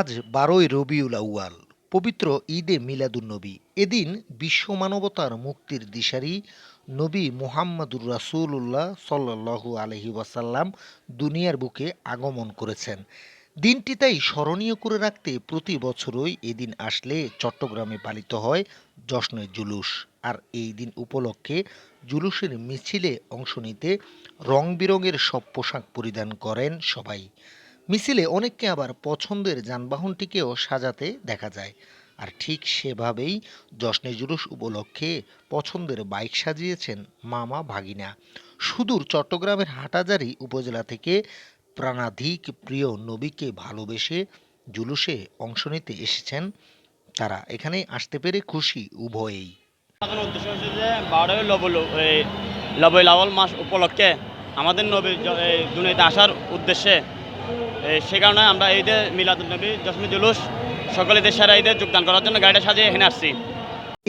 আজ বারোই রবিউল আউয়াল, পবিত্র ঈদে মিলাদুন্নবী এদিন বিশ্ব মানবতার মুক্তির দিশারি নবী মুহাম্মাদুর রাসূলুল্লাহ সাল্লাল্লাহু আলহি ওয়াসাল্লাম দুনিয়ার বুকে আগমন করেছেন। দিনটি তাই স্মরণীয় করে রাখতে প্রতি বছরই এদিন আসলে চট্টগ্রামে পালিত হয় জশ্নে জুলুস। আর এই দিন উপলক্ষে জুলুসের মিছিলে অংশ নিতে রং বেরঙের সব পোশাক পরিধান করেন সবাই। মিছিলে অনেককে আবার পছন্দের যানবাহনটিকেও সাজাতে দেখা যায়। আর ঠিক সেভাবেই জশ্নে জুলুস উপলক্ষে পছন্দের বাইক সাজিয়েছেন মামা ভাগিনা। সুদূর চট্টগ্রামের হাটাজারি উপজেলা থেকে প্রাণাধিক প্রিয় নবীকে ভালোবেসে জুলুসে অংশ নিতে এসেছেন। তারা এখানে আসতে পেরে খুশি উভয়েই। লবল মাস উপলক্ষে আমাদের নবী দুনিয়াতে আসার উদ্দেশ্যে সে কারণে আমরা ঈদে মিলাদুল নবী জসমি জুলুস, সকলে দেশের ঈদে যোগদান করার জন্য গাড়িটা সাজিয়ে এখানে আসছি।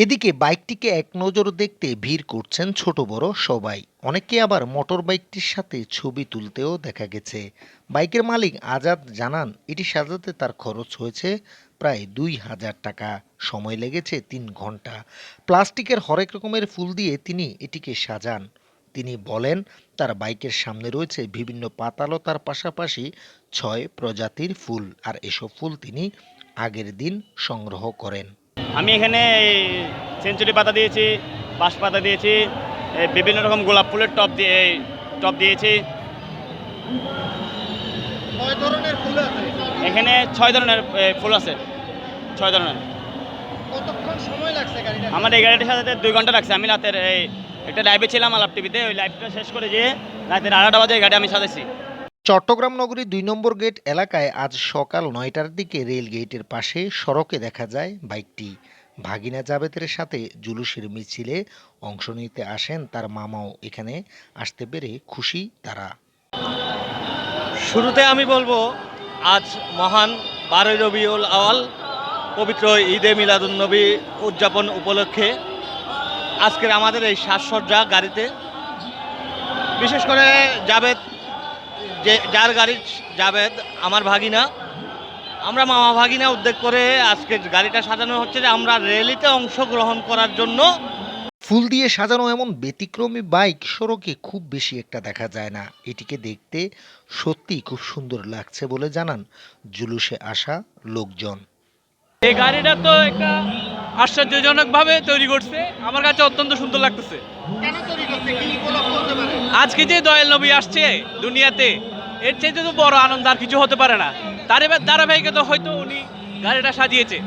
এদিকে বাইকটিকে এক নজর দেখতে ভিড় করছেন ছোট বড় সবাই। অনেকে আবার মোটর বাইকটির সাথে ছবি তুলতেও দেখা গেছে। বাইকের মালিক আজাদ জানান, এটি সাজাতে তার খরচ হয়েছে প্রায় দুই হাজার টাকা। সময় লেগেছে তিন ঘণ্টা। প্লাস্টিকের হরেক রকমের ফুল দিয়ে তিনি এটিকে সাজান। তিনি বলেন তার বাইকের সামনে রয়েছে বিভিন্ন পাতালতার পাশাপাশি ছয় প্রজাতির ফুল আর এসব ফুল তিনি আগের দিন সংগ্রহ করেন। আমি এখানে সেঞ্চুরি পাতা দিয়েছি বাঁশ পাতা দিয়েছি বিভিন্ন রকম গোলাপ ফুলের টপ দিয়ে টপ দিয়েছি। কয় ধরনের ফুল আছে? এখানে ছয় ধরনের ফুল আছে ছয় ধরনের। কতক্ষণ সময় লাগছে গাড়িটা আমার এই গাড়িটার সাথে দুই ঘণ্টা লাগছে আমি রাতের এই একটা লাইভে ছিলাম আলাপ টিভিতে ওই লাইভটা শেষ করে যেয়ে রাতের আড়াটা বাজে গাড়ি আমি সাজাইছি। চট্টগ্রাম নগরীর দুই নম্বর গেট এলাকায় আজ সকাল নয়টার দিকে রেল গেটের পাশে সড়কে দেখা যায় বাইকটি। ভাগিনা জাবেদের সাথে জুলুসের মিছিলে অংশ নিতে আসেন তার মামাও। এখানে আসতে পেরে খুশি তারা। শুরুতে আমি বলব আজ মহান বারোই রবিউল আওয়াল পবিত্র ঈদে মিলাদুন্নবী উদযাপন উপলক্ষে আজকের আমাদের এই সাজসজ্জা গাড়িতে। বিশেষ করে জাবেদ যে যার গাড়ি জাবেদ আমার ভাগিনা। আমরা মামা ভাগিনা উদ্যোগ করে আজকে গাড়িটা সাজানো হচ্ছে যে আমরা র্যালিতে অংশগ্রহণ করার জন্য। ফুল দিয়ে সাজানো এমন ব্যতিক্রমী বাইক সড়কে খুব বেশি একটা দেখা যায় না। এটিকে দেখতে সত্যি খুব সুন্দর লাগছে বলে জানান জুলুসে আসা লোকজন। এই গাড়িটা তো একটা আশ্চর্যজনকভাবে তৈরি করছে। আমার কাছে অত্যন্ত সুন্দর লাগতেছে। আজকে যে দয়াল নবী আসছে দুনিয়াতে এর চেয়ে তো বড় আনন্দ আর কিছু হতে পারে না। তার এবার তো হয়তো উনি গাড়িটা সাজিয়েছে।